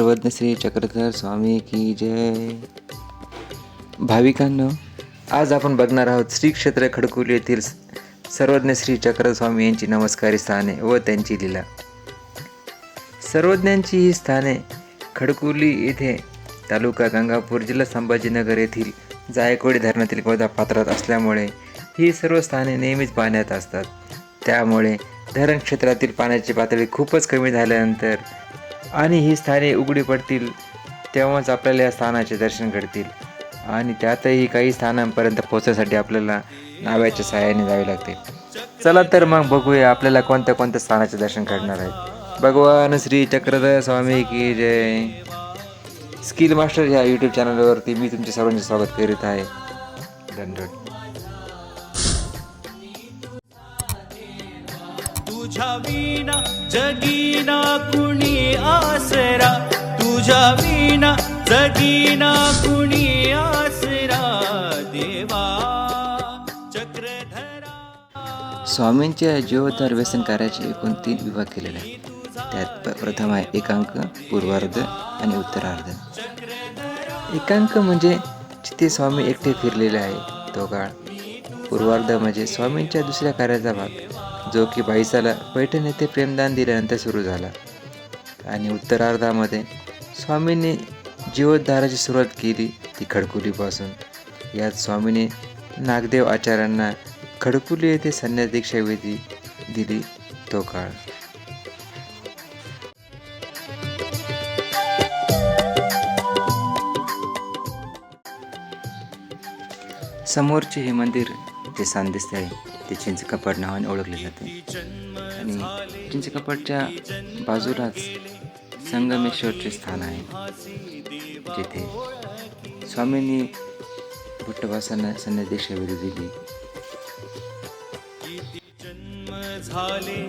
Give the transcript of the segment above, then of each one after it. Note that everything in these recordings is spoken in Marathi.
सर्वज्ञ श्री चक्रधर स्वामी की जय. भाविकांनो आज आपण बघणार आहोत श्री क्षेत्र खडकुली येथील सर्वज्ञ श्री चक्र स्वामी यांची नमस्कारी स्थाने व त्यांची लीला. सर्वज्ञांची ही स्थाने खडकुली येथे तालुका गंगापूर जिल्हा संभाजीनगर येथील जायकवाडी धरणातील गोदा पात्रात असल्यामुळे ही सर्व स्थाने नेहमीच पाण्यात असतात. त्यामुळे धरण क्षेत्रातील पाण्याची पातळी खूपच कमी झाल्यानंतर आणि ही स्थाने उघडी पडतील तेव्हाच आपल्याला या स्थानाचे दर्शन घडतील. आणि त्यातही काही स्थानांपर्यंत पोहोचण्यासाठी आपल्याला नाव्याच्या सहाय्याने जावे लागते. चला तर मग बघूया आपल्याला कोणत्या कोणत्या स्थानाचे दर्शन घडणार आहे. भगवान श्री चक्रधर स्वामी की जय. स्किल मास्टर ह्या यूट्यूब चॅनलवरती मी तुमचे सर्वांचे स्वागत करीत आहे. धन्यवाद. तुझ्या विना जगीना कुणी आसरा? तुझ्या विना जगीना कुणी आसरा? देवा चक्रधरा. स्वामींच्या जीवोद्धार व्यसन कार्याचे एकूण तीन विभाग केलेले आहेत. त्यात प्रथम आहे एकांक पूर्वार्ध आणि उत्तरार्ध. एकांक म्हणजे जिथे स्वामी एकटे फिरलेले आहे तो काळ. पूर्वार्ध म्हणजे स्वामींच्या दुसऱ्या कार्याचा भाग. जो की बाईसाला पैठण येथे प्रेमदान दिल्यानंतर सुरू झाला. आणि उत्तरार्धामध्ये स्वामींनी जीवोद्धाराची सुरुवात केली ती खडकुलीपासून. यात स्वामीने नागदेव आचार्यांना खडकुली येथे संन्यास दीक्षा विधी दिली तो काळ. समोरचे हे मंदिर जे सांदिस्ते आहे. ते चिंच कपाट नावाने ओळखले जाते. आणि चिंच कपाटच्या बाजूलाच संगमेश्वरचे स्थान आहे. जिथे स्वामींनी भट्टवासांना संन्यास विधी दिली. जन्म झाले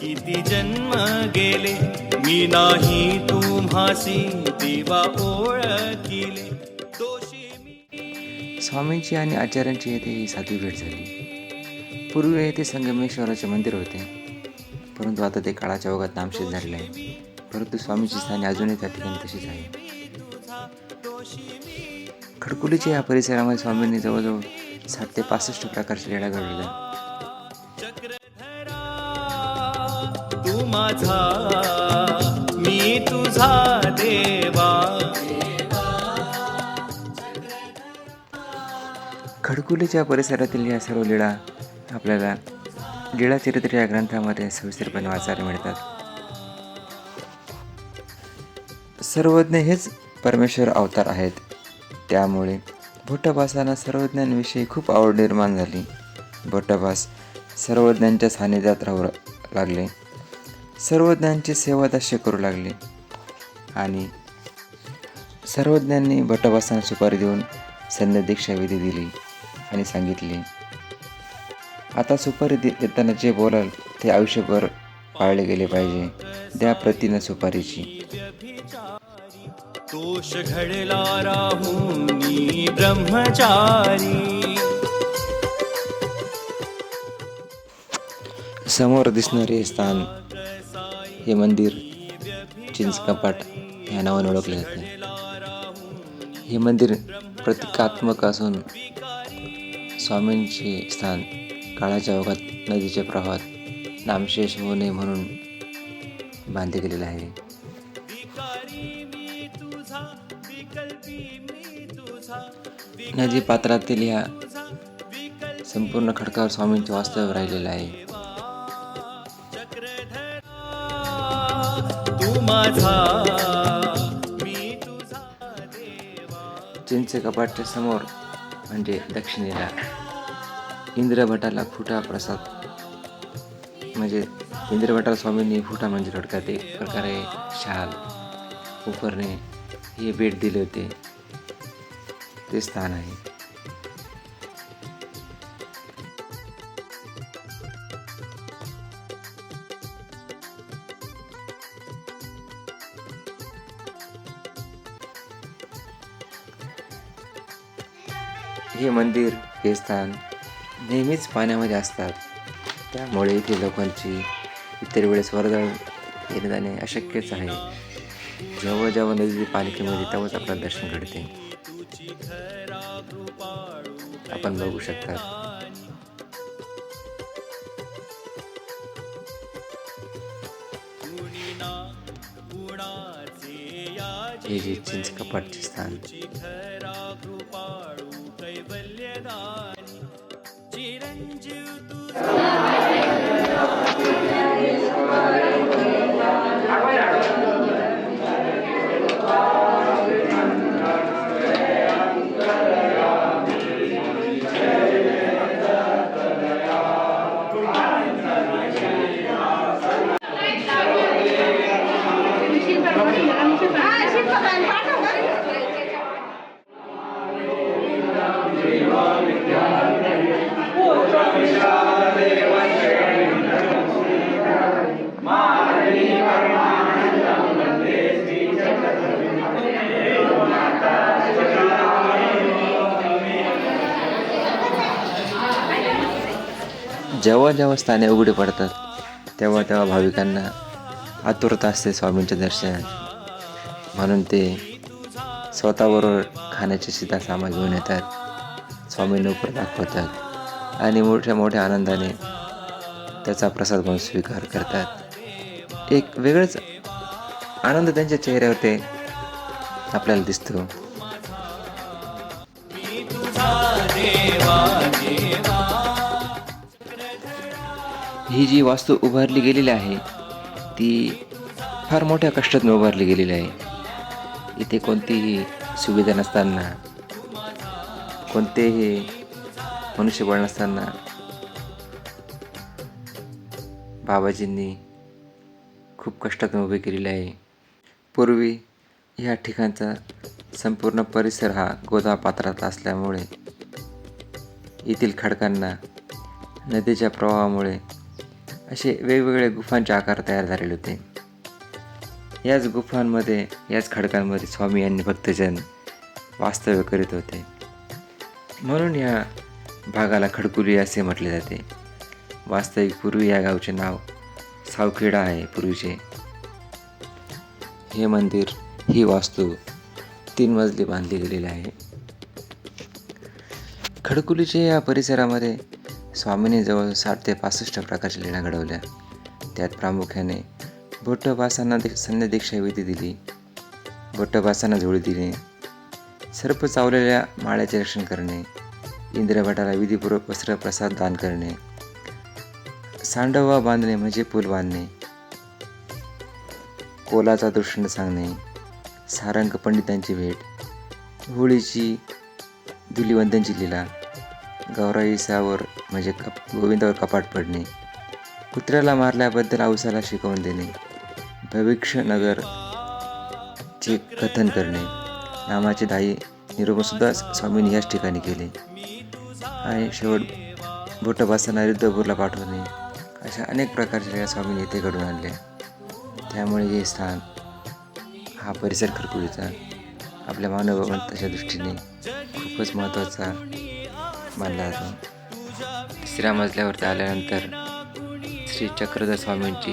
किती जन्म गेले? मी नाही तुम्हासी देवा ओळखिले. दोषी स्वामींची आणि आचार्यांची येथे ही साधी भेट झाली. पूर्वी येथे संगमेश्वराचे मंदिर होते. परंतु आता ते काळाच्या ओघात नामशेष झालेले आहे. परंतु स्वामीची स्थाने अजूनही त्या ठिकाणी तशीच आहे. खडकुलीच्या या परिसरामध्ये स्वामींनी जवळजवळ साठ ते पासष्ट प्रकारच्या लेण्या घडवल्या. मी तुझा देवा. खडकुलीच्या परिसरातील या सर्व लीळा आपल्याला लीळा चरित्र या ग्रंथामध्ये सविस्तरपणे वाचायला मिळतात. सर्वज्ञ हेच परमेश्वर अवतार आहेत. त्यामुळे भट्टभासांना सर्वज्ञांविषयी खूप आवड निर्माण झाली. भट्टभास सर्वज्ञांच्या सानिध्यात राहू लागले. सर्वज्ञांची सेवा दास्य करू लागले. आणि सर्वज्ञांनी भट्टभासांना सुपारी देऊन संध्या दीक्षा विधी दिली आणि सांगितले आता सुपारी दे देताना जे बोलाल ते आयुष्यभर पाळले गेले पाहिजे. द्या प्रतीनं सुपारीची. दोष घडला राहुनी ब्रह्मचारी. समोर दिसणारे स्थान हे मंदिर चिंच कपाट या नावाने ओळखले जाते हे मंदिर प्रतिकात्मक असून स्वामींचे स्थान काळाच्या ओघात नदीच्या प्रवाहात नामशेष होऊ नये म्हणून बांधले गेलेले आहे. नदी पात्रातील ह्या संपूर्ण खडकावर स्वामींचे वास्तव राहिलेलं आहे. तू चिंच कपाटच्या समोर म्हणजे दक्षिणेला. इंद्रभटाला फुटा प्रसाद. म्हणजे इंद्रभटाला स्वामींनी फुटा म्हणजे थोडक्यात एक प्रकारे शाल उपरणे हे भेट दिले होते. ते स्थान आहे. हे मंदिर हे स्थान नेहमीच पाण्यामध्ये असतात. त्यामुळे इथे लोकांची इतर वेळेस वर्दळ येणे जाणे अशक्यच आहे. जेव्हा जेव्हा नदी पालिकेमध्ये तेव्हाच आपलं दर्शन घडते. आपण बघू शकता. हे जे चिंच कपाटचे स्थान. Agora, जेव्हा जेव्हा स्थाने उघडी पडतात तेव्हा तेव्हा भाविकांना आतुरता असते स्वामींच्या दर्शनात. म्हणून ते स्वतःबरोबर खाण्याची सीता सामा घेऊन येतात स्वामींना उपकार दाखवतात आणि मोठ्या मोठ्या आनंदाने त्याचा प्रसाद म्हणून स्वीकार करतात. एक वेगळंच आनंद त्यांच्या चेहऱ्यावर ते आपल्याला दिसतो. ही जी वास्तू उभारली गेलेली आहे ती फार मोठ्या कष्टातून उभारली गेलेली आहे. इथे कोणतीही सुविधा नसताना कोणतेही मनुष्यबळ नसताना बाबाजींनी खूप कष्टातून उभे केलेले आहे. पूर्वी ह्या ठिकाणचा संपूर्ण परिसर हा गोदा पात्रात असल्यामुळे येथील खडकांना नदीच्या प्रवाहामुळे असे वेगवेगळे गुफांचे आकार तयार झालेले होते. याच गुफांमध्ये याच खडकांमध्ये स्वामी यांनी भक्तजन वास्तव्य करीत होते. म्हणून या भागाला खडकुली असे म्हटले जाते. वास्तविक पूर्वी या गावचे नाव सावखेडा आहे पूर्वीचे. हे मंदिर ही वास्तू तीन मजली बांधली गेलेली आहे. खडकुलीचे या परिसरामध्ये स्वामींनी जवळ साठ ते पासष्ट प्रकारच्या लीला घडवल्या. त्यात प्रामुख्याने भोट्टबासांना दि संन्यादीक्षा विधी दिली भोट्टबासांना झोळी दिली सर्प चावलेल्या माळ्याचे रक्षण करणे इंद्रभटाला विधीपूर्वक वस्त्र प्रसाद दान करणे सांडवा बांधणे म्हणजे पूल बांधणे कोलाचा दृष्टांत सांगणे सारंग पंडितांची भेट होळीची धुलिवंतांची लीला गौराईसावर म्हणजे कप गोविंदावर कपाट पडणे. कुत्र्याला मारल्याबद्दल औसाला शिकवून देणे. भविष्यनगर चे कथन करणे. नामाचे दाई निरोपसुद्धा स्वामींनी याच ठिकाणी केले. आणि शेवट बोटबासांना युद्धपूरला पाठवणे. अशा अनेक प्रकारच्या या स्वामींनी येथे घडून आणल्या. त्यामुळे हे स्थान हा परिसर खरकुलीचा आपल्या मानववंताच्या दृष्टीने खूपच महत्त्वाचा मानला जातो तिसऱ्या मजल्यावरती आल्यानंतर श्री चक्रधर स्वामींची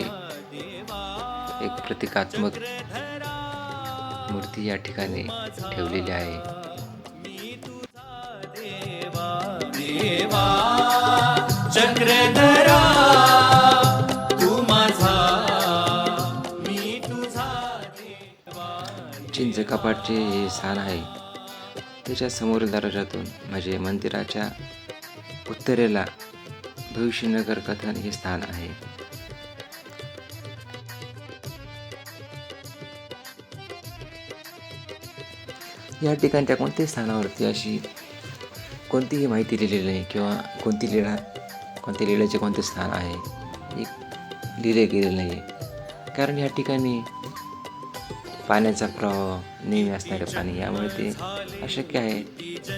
एक प्रतिकात्मक मूर्ती या ठिकाणी ठेवलेली आहे. देवा चक्रधरा तू माझा मी तुझा चिंच कपाटचे हे स्थान आहे. त्याच्या समोरील दरवाजातून म्हणजे मंदिराच्या उत्तरेला भविष्यनगर कथन हे स्थान आहे. या ठिकाणच्या कोणत्याही स्थानावरती अशी कोणतीही माहिती लिहिलेली नाही किंवा कोणती लीळा कोणत्या लीळेचे कोणते स्थान आहे एक लिहिले गेलेलं नाही. आहे कारण या ठिकाणी पाण्याचा प्रवाह नेहमी असणारे पाणी यामुळे ते अशक्य आहे.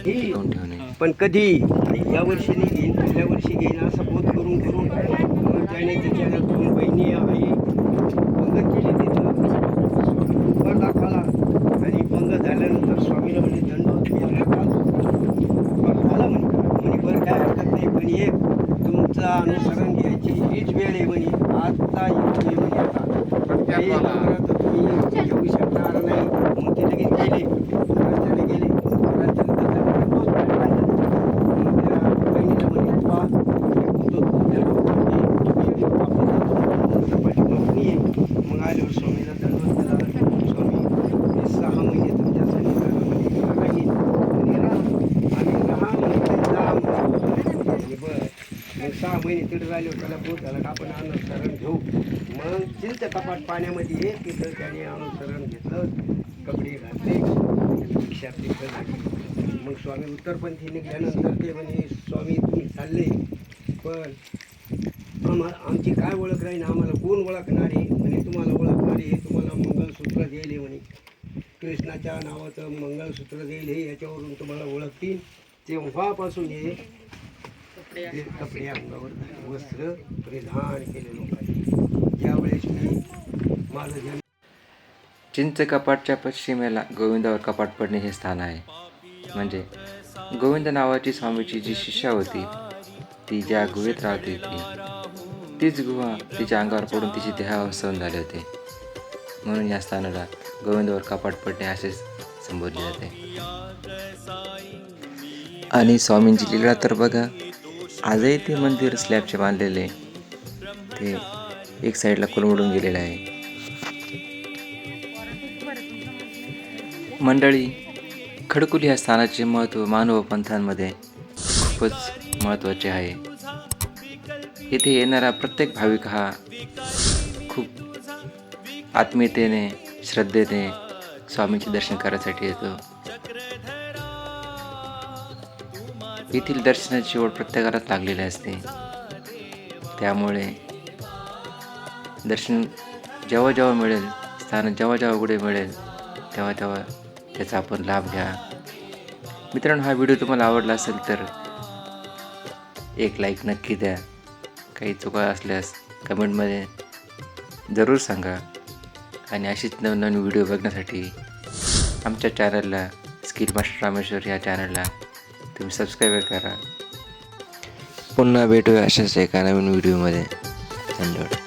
टिकवून ठेवणे. पण कधी? या वर्षी नाही घेईन पुढल्या वर्षी घेईन असा बोध करून करून त्याने त्याच्या दोन बहिणी आई पंगत केली तिथं वर दाखवला आणि पंगत झाल्यानंतर स्वामीला म्हणजे दंड आला म्हणे म्हणे बरं काय हरकत नाही पण एक तुमचं अनुसरण घ्यायची हीच वेळ आहे म्हणे आता येऊ म्हणे आता काही तुम्ही येऊ शकता महिने तिथे राहिले त्याला भूत झाला का आपण अनुसरण घेऊ. मग चिंच कपाट पाण्यामध्ये येत तिथं त्याने अनुसरण घेतलं. कपडे घातले. रिक्षा तिथं झाली. मग स्वामी उत्तरपंथी निघाल्यानंतर ते म्हणे स्वामी तुम्ही चालले. पण आम्हाला आमची काय ओळख राहील आम्हाला कोण ओळखणार? आहे म्हणे तुम्हाला ओळखणार आहे तुम्हाला मंगळसूत्र देईल म्हणे. कृष्णाच्या नावाचं मंगळसूत्र देईल हे याच्यावरून तुम्हाला ओळखतील. तेव्हापासून हे कपडे कपडे अंगावर वस्त्र परिधान केले लोकांनी ज्यावेळेस मी माझं जन्म चिंच कपाटच्या पश्चिमेला गोविंदावर कपाट पडणे हे स्थान आहे. म्हणजे गोविंद नावाची स्वामीची जी शिष्या होती ती ज्या गुहेत राहत होती तीच गुहा तिच्या अंगावर पडून तिची देहावसन झाले होते. म्हणून या स्थानाला गोविंदावर कपाट पडणे असेच संबोधले जाते. आणि स्वामींची लीला तर बघा आजही ते मंदिर स्लॅबचे बांधलेले. ते एक साईडला कोलमडून गेलेलं आहे. मंडळी खडकुली या स्थानाचे महत्त्व मानव पंथांमध्ये खूपच महत्त्वाचे आहे. येथे येणारा प्रत्येक भाविक हा खूप आत्मीयतेने श्रद्धेने स्वामींचे दर्शन करायसाठी येतो. येथील दर्शनाची ओढ प्रत्येकालाच लागलेली असते. त्यामुळे दर्शन जेव्हा जेव्हा मिळेल स्थान जेव्हा जेव्हा उघडे मिळेल तेव्हा तेव्हा त्याचा आपण लाभ घ्या. मित्रांनो हा व्हिडिओ तुम्हाला आवडला असेल तर एक लाईक नक्की द्या. काही चुका असल्यास कमेंटमध्ये जरूर सांगा. आणि अशीच नवनवीन व्हिडिओ बघण्यासाठी आमच्या चॅनलला स्किल मास्टर रामेश्वर या चॅनलला तुम्ही सबस्क्राईब करा. पुन्हा भेटूया अशाच एका नवीन व्हिडिओमध्ये धन्यवाद.